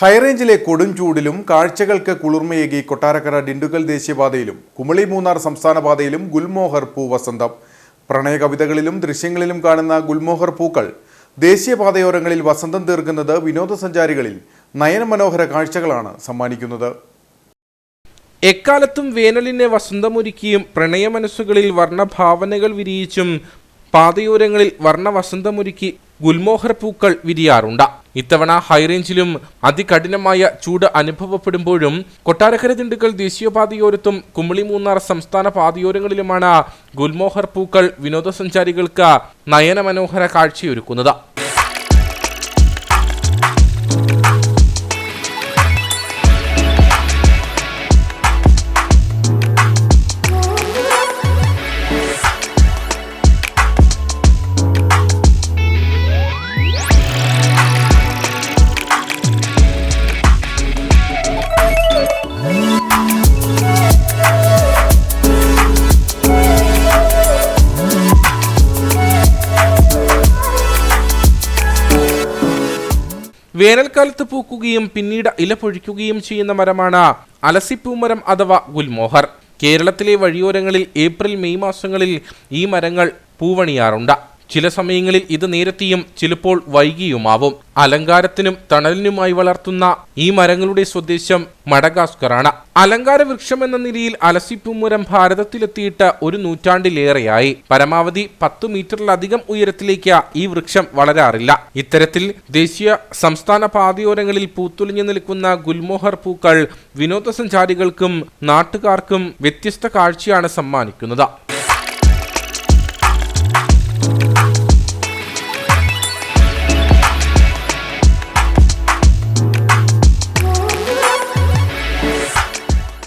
ഹൈറേഞ്ചിലെ കൊടും ചൂടിലും കാഴ്ചകൾക്ക് കുളിർമയേകി കൊട്ടാരക്കര ഡിണ്ടുകൽ ദേശീയപാതയിലും കുമളി മൂന്നാർ സംസ്ഥാന പാതയിലും ഗുൽമോഹർ പൂ വസന്തം. പ്രണയ കവിതകളിലും ദൃശ്യങ്ങളിലും കാണുന്ന ഗുൽമോഹർ പൂക്കൾ ദേശീയപാതയോരങ്ങളിൽ വസന്തം തീർക്കുന്നത് വിനോദസഞ്ചാരികളിൽ നയനമനോഹര കാഴ്ചകളാണ് സമ്മാനിക്കുന്നത്. എക്കാലത്തും വേനലിനെ വസന്തമൊരുക്കിയും പ്രണയമനസ്സുകളിൽ വർണഭാവനകൾ വിരിയിച്ചും പാതയോരങ്ങളിൽ വർണവസന്തമൊരുക്കി ഗുൽമോഹർ പൂക്കൾ വിരിയാറുണ്ട്. ഇത്തവണ ഹൈറേഞ്ചിലും അതികഠിനമായ ചൂട് അനുഭവപ്പെടുമ്പോഴും കൊട്ടാരക്കര ദിണ്ടുക്കൽ ദേശീയപാതയോരത്തും കുമളി മൂന്നാർ സംസ്ഥാന പാതയോരങ്ങളിലുമാണ് ഗുൽമോഹർ പൂക്കൾ വിനോദസഞ്ചാരികൾക്ക് നയനമനോഹര കാഴ്ചയൊരുക്കുന്നത്. വേനൽക്കാലത്ത് പൂക്കുകയും പിന്നീട് ഇല പൊഴിക്കുകയും ചെയ്യുന്ന മരമാണ് അലസിപ്പൂമരം അഥവാ ഗുൽമോഹർ. കേരളത്തിലെ വഴിയോരങ്ങളിൽ ഏപ്രിൽ മെയ് മാസങ്ങളിൽ ഈ മരങ്ങൾ പൂവണിയാറുണ്ട്. ചില സമയങ്ങളിൽ ഇത് നേരത്തെയും ചിലപ്പോൾ വൈകിയുമാവും. അലങ്കാരത്തിനും തണലിനുമായി വളർത്തുന്ന ഈ മരങ്ങളുടെ സ്വദേശം മഡഗാസ്കറാണ്. അലങ്കാര വൃക്ഷം എന്ന നിലയിൽ അലസിപ്പുമരം ഭാരതത്തിലെത്തിയിട്ട് ഒരു നൂറ്റാണ്ടിലേറെയായി. പരമാവധി പത്ത് മീറ്ററിലധികം ഉയരത്തിലേക്ക് ഈ വൃക്ഷം വളരാറില്ല. ഇത്തരത്തിൽ ദേശീയ സംസ്ഥാന പാതയോരങ്ങളിൽ പൂത്തുലിഞ്ഞു നിൽക്കുന്ന ഗുൽമോഹർ പൂക്കൾ വിനോദസഞ്ചാരികൾക്കും നാട്ടുകാർക്കും വ്യത്യസ്ത കാഴ്ചയാണ് സമ്മാനിക്കുന്നത്. you